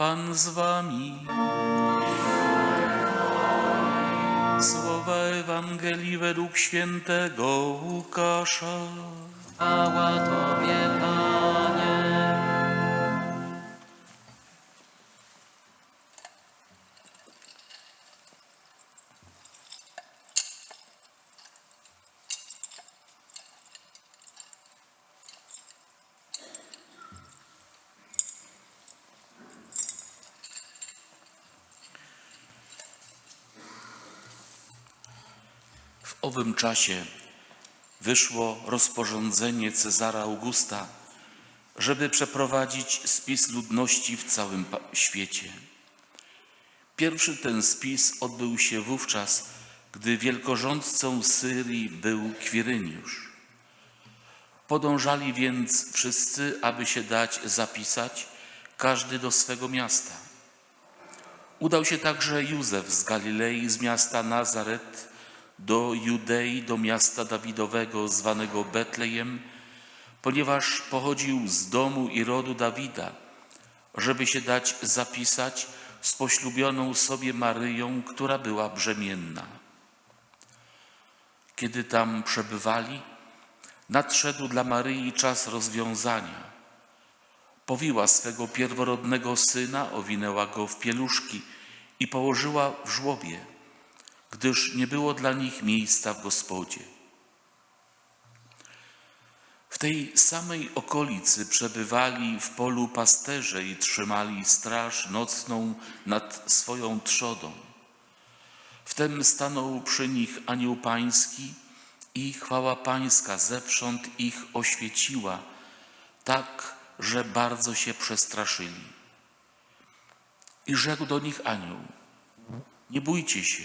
Pan z wami. Słowa Ewangelii według świętego Łukasza. Chwała Tobie. Owym czasie wyszło rozporządzenie Cezara Augusta, żeby przeprowadzić spis ludności w całym świecie. Pierwszy ten spis odbył się wówczas, gdy wielkorządcą Syrii był Kwiryniusz. Podążali więc wszyscy, aby się dać zapisać, każdy do swego miasta. Udał się także Józef z Galilei, z miasta Nazaret, do Judei, do miasta Dawidowego zwanego Betlejem, ponieważ pochodził z domu i rodu Dawida, żeby się dać zapisać z poślubioną sobie Maryją, która była brzemienna. Kiedy tam przebywali, nadszedł dla Maryi czas rozwiązania. Powiła swego pierworodnego syna, owinęła go w pieluszki i położyła w żłobie gdyż nie było dla nich miejsca w gospodzie. W tej samej okolicy przebywali w polu pasterze i trzymali straż nocną nad swoją trzodą. Wtem stanął przy nich anioł pański i chwała pańska zewsząd ich oświeciła, tak, że bardzo się przestraszyli. I rzekł do nich anioł, nie bójcie się,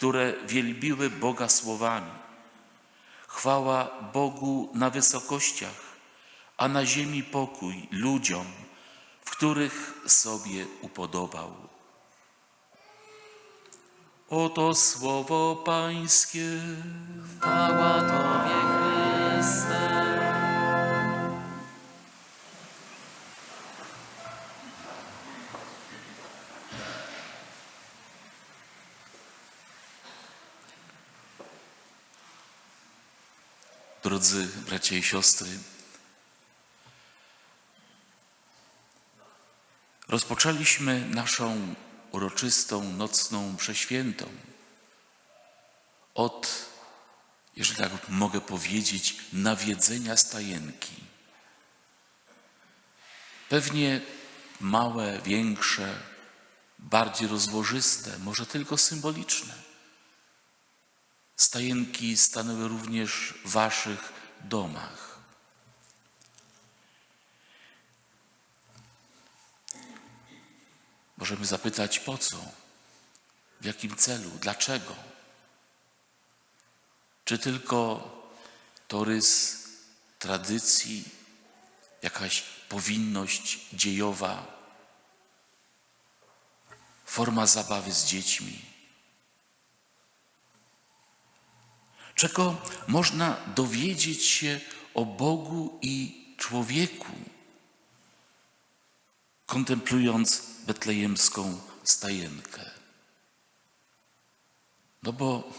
które wielbiły Boga słowami. Chwała Bogu na wysokościach, a na ziemi pokój ludziom, w których sobie upodobał. Oto słowo Pańskie. Chwała Tobie, Chryste. Drodzy bracia i siostry, rozpoczęliśmy naszą uroczystą nocną przeświętą od, jeżeli tak mogę powiedzieć, nawiedzenia stajenki. Pewnie małe, większe, bardziej rozłożyste, może tylko symboliczne. Stajenki stanęły również w waszych domach. Możemy zapytać po co? W jakim celu? Dlaczego? Czy tylko to rys tradycji, jakaś powinność dziejowa, forma zabawy z dziećmi? Czego można dowiedzieć się o Bogu i człowieku, kontemplując betlejemską stajenkę. No bo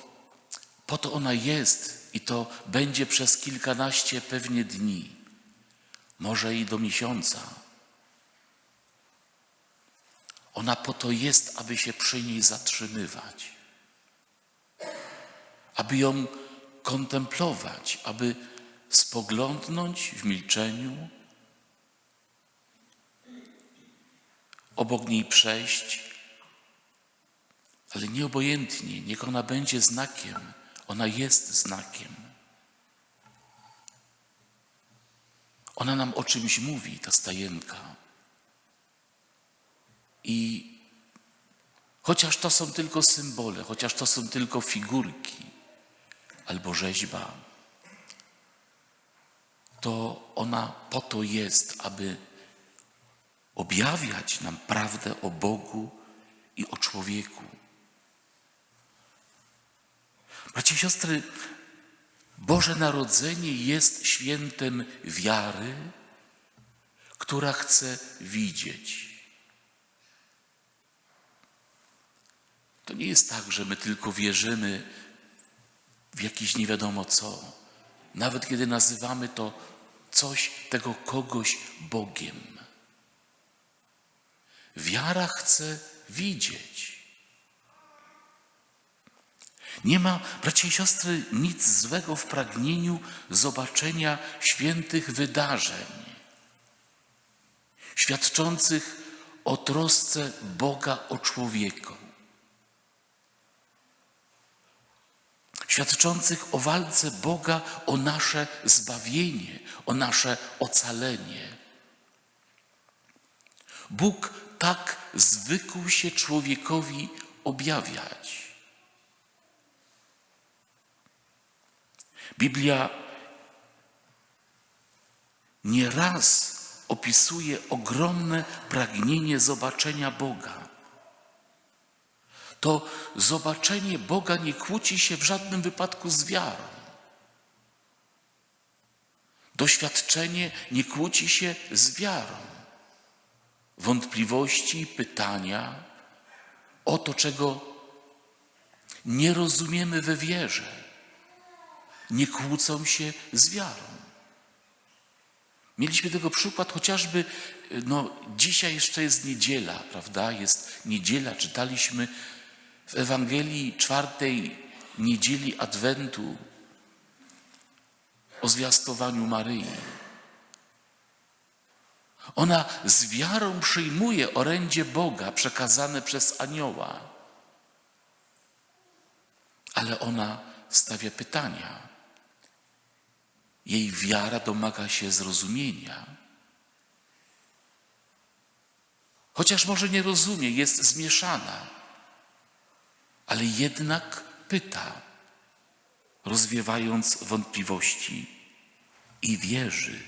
po to ona jest i to będzie przez kilkanaście pewnie dni, może i do miesiąca. Ona po to jest, aby się przy niej zatrzymywać, aby ją kontemplować, aby spoglądnąć w milczeniu, obok niej przejść, ale nie obojętnie, niech ona będzie znakiem. Ona jest znakiem. Ona nam o czymś mówi, ta stajenka. I Chociaż to są tylko symbole, chociaż to są tylko figurki albo rzeźba, to ona po to jest, aby objawiać nam prawdę o Bogu i o człowieku. Bracia i siostry, Boże Narodzenie jest świętem wiary, która chce widzieć. To nie jest tak, że my tylko wierzymy w jakieś nie wiadomo co, nawet kiedy nazywamy to coś, tego kogoś Bogiem. Wiara chce widzieć. Nie ma, bracia i siostry, nic złego w pragnieniu zobaczenia świętych wydarzeń, świadczących o trosce Boga o człowieku, świadczących o walce Boga o nasze zbawienie, o nasze ocalenie. Bóg tak zwykł się człowiekowi objawiać. Biblia nieraz opisuje ogromne pragnienie zobaczenia Boga. To zobaczenie Boga nie kłóci się w żadnym wypadku z wiarą. Doświadczenie nie kłóci się z wiarą. Wątpliwości, pytania o to, czego nie rozumiemy we wierze nie kłócą się z wiarą. Mieliśmy tego przykład chociażby, no dzisiaj jeszcze jest niedziela, prawda? Jest niedziela, czytaliśmy w Ewangelii czwartej niedzieli Adwentu o zwiastowaniu Maryi. Ona z wiarą przyjmuje orędzie Boga przekazane przez anioła, ale ona stawia pytania. Jej wiara domaga się zrozumienia. Chociaż może nie rozumie, jest zmieszana, ale jednak pyta, rozwiewając wątpliwości i wierzy.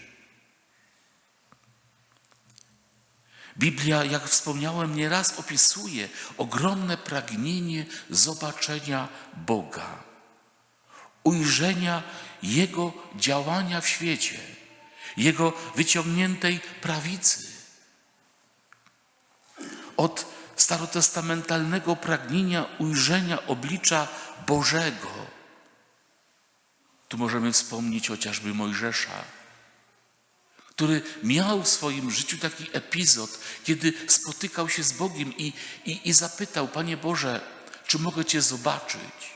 Biblia, jak wspomniałem, nieraz opisuje ogromne pragnienie zobaczenia Boga, ujrzenia Jego działania w świecie, Jego wyciągniętej prawicy. Od starotestamentalnego pragnienia ujrzenia oblicza Bożego. Tu możemy wspomnieć chociażby Mojżesza, który miał w swoim życiu taki epizod, kiedy spotykał się z Bogiem i, i, i zapytał, Panie Boże, czy mogę Cię zobaczyć?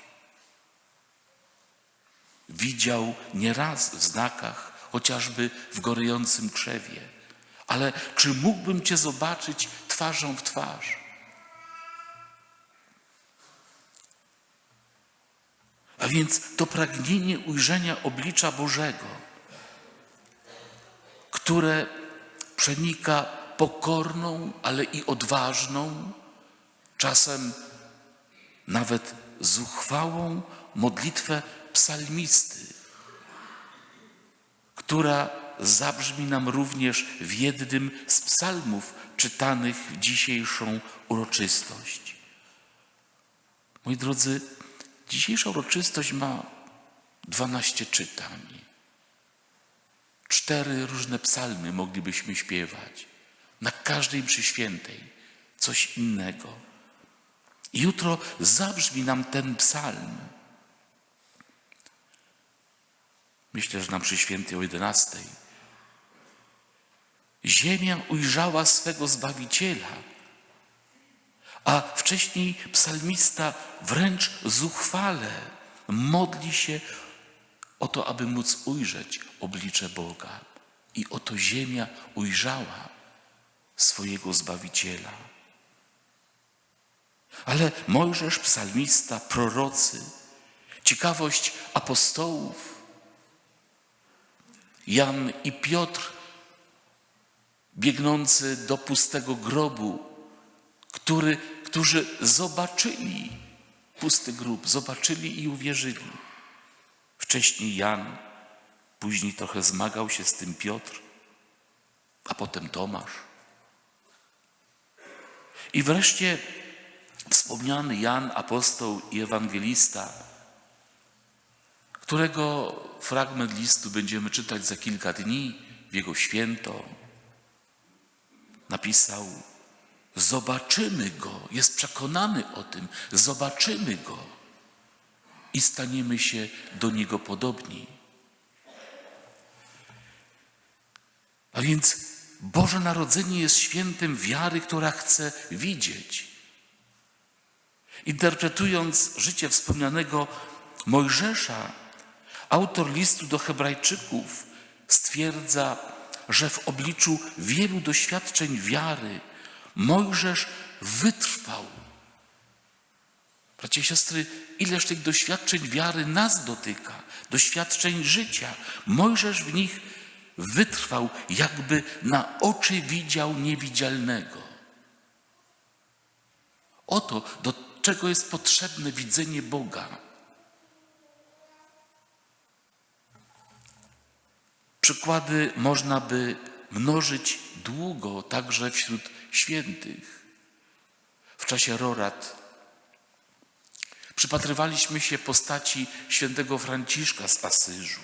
Widział nieraz w znakach, chociażby w gorejącym krzewie. Ale czy mógłbym Cię zobaczyć twarzą w twarz? A więc to pragnienie ujrzenia oblicza Bożego, które przenika pokorną, ale i odważną, czasem nawet zuchwałą modlitwę psalmisty, która zabrzmi nam również w jednym z psalmów czytanych w dzisiejszą uroczystość. Moi drodzy, dzisiejsza uroczystość ma 12 czytań. Cztery różne psalmy moglibyśmy śpiewać. Na każdej przy świętej coś innego. Jutro zabrzmi nam ten psalm. Myślę, że nam przy świętej o 11. Ziemia ujrzała swego Zbawiciela, a wcześniej psalmista wręcz zuchwale modli się o to, aby móc ujrzeć oblicze Boga. I oto ziemia ujrzała swojego Zbawiciela. Ale Mojżesz, psalmista, prorocy, ciekawość apostołów, Jan i Piotr, biegnący do pustego grobu, który, którzy zobaczyli pusty grób, zobaczyli i uwierzyli. Wcześniej Jan, później trochę zmagał się z tym Piotr, a potem Tomasz. I wreszcie wspomniany Jan, apostoł i ewangelista, którego fragment listu będziemy czytać za kilka dni w jego święto, napisał: Zobaczymy go, jest przekonany o tym, zobaczymy go i staniemy się do niego podobni. A więc Boże Narodzenie jest świętem wiary, która chce widzieć. Interpretując życie wspomnianego Mojżesza, autor listu do Hebrajczyków stwierdza, że w obliczu wielu doświadczeń wiary Mojżesz wytrwał. Bracia i siostry, ileż tych doświadczeń wiary nas dotyka, doświadczeń życia. Mojżesz w nich wytrwał, jakby na oczy widział niewidzialnego. Oto do czego jest potrzebne widzenie Boga. Przykłady można by mnożyć długo, także wśród świętych. W czasie Rorat przypatrywaliśmy się postaci świętego Franciszka z Asyżu.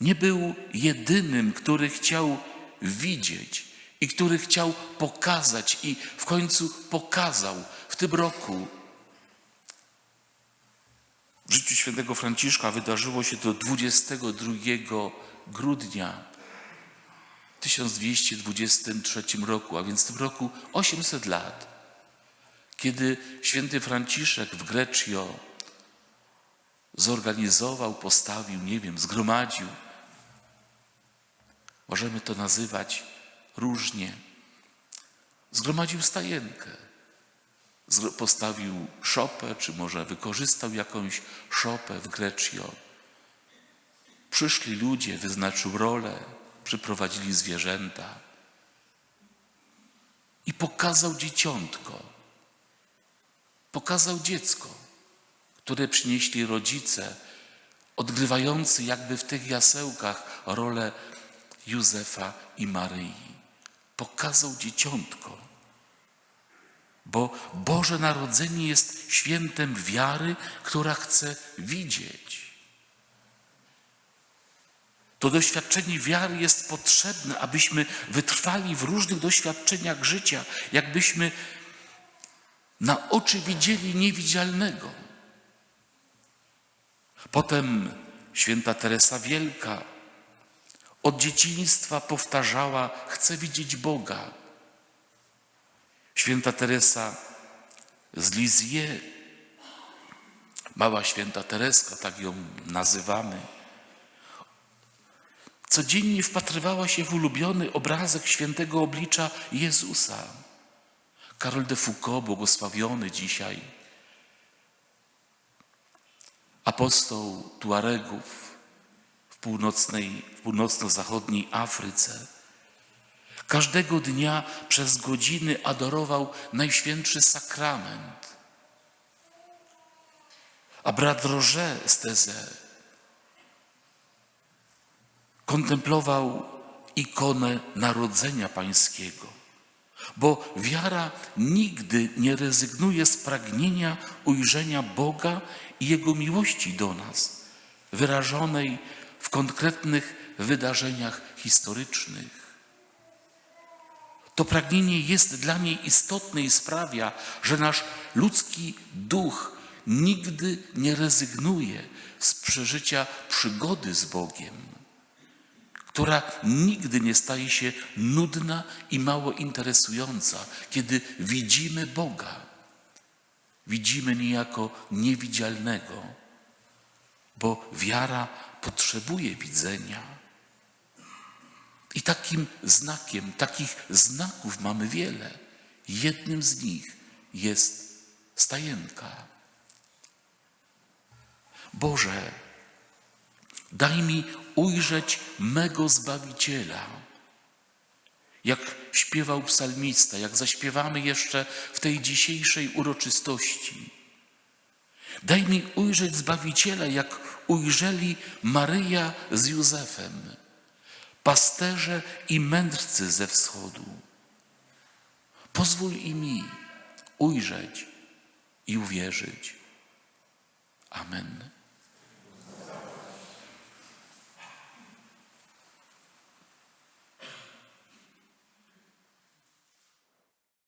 Nie był jedynym, który chciał widzieć i który chciał pokazać i w końcu pokazał w tym roku. W życiu świętego Franciszka wydarzyło się to 22 grudnia w 1223 roku, a więc w tym roku 800 lat, kiedy święty Franciszek w Greccio zorganizował, postawił, nie wiem, zgromadził. Możemy to nazywać różnie. Zgromadził stajenkę. Postawił szopę, czy może wykorzystał jakąś szopę w Greccio. Przyszli ludzie, wyznaczył rolę, przyprowadzili zwierzęta i pokazał dzieciątko. Pokazał dziecko, które przynieśli rodzice, odgrywający jakby w tych jasełkach rolę Józefa i Maryi. Pokazał dzieciątko, bo Boże Narodzenie jest świętem wiary, która chce widzieć. To doświadczenie wiary jest potrzebne, abyśmy wytrwali w różnych doświadczeniach życia, jakbyśmy na oczy widzieli niewidzialnego. Potem święta Teresa Wielka od dzieciństwa powtarzała: Chcę widzieć Boga. Święta Teresa z Lisieux, mała święta Tereska, tak ją nazywamy, codziennie wpatrywała się w ulubiony obrazek świętego oblicza Jezusa. Karol de Foucault, błogosławiony dzisiaj, apostoł Tuaregów w, północnej, w północno-zachodniej Afryce, każdego dnia przez godziny adorował Najświętszy Sakrament. A brat Roger z Teze kontemplował ikonę Narodzenia Pańskiego, bo wiara nigdy nie rezygnuje z pragnienia ujrzenia Boga i Jego miłości do nas, wyrażonej w konkretnych wydarzeniach historycznych. To pragnienie jest dla niej istotne i sprawia, że nasz ludzki duch nigdy nie rezygnuje z przeżycia przygody z Bogiem, która nigdy nie staje się nudna i mało interesująca, kiedy widzimy Boga. Widzimy niejako niewidzialnego, bo wiara potrzebuje widzenia. I takim znakiem, takich znaków mamy wiele. Jednym z nich jest stajenka. Boże, daj mi ujrzeć mego Zbawiciela Jak śpiewał psalmista, jak zaśpiewamy jeszcze w tej dzisiejszej uroczystości. Daj mi ujrzeć Zbawiciela, jak ujrzeli Maryja z Józefem, pasterze i mędrcy ze wschodu. Pozwól i mi ujrzeć i uwierzyć. Amen.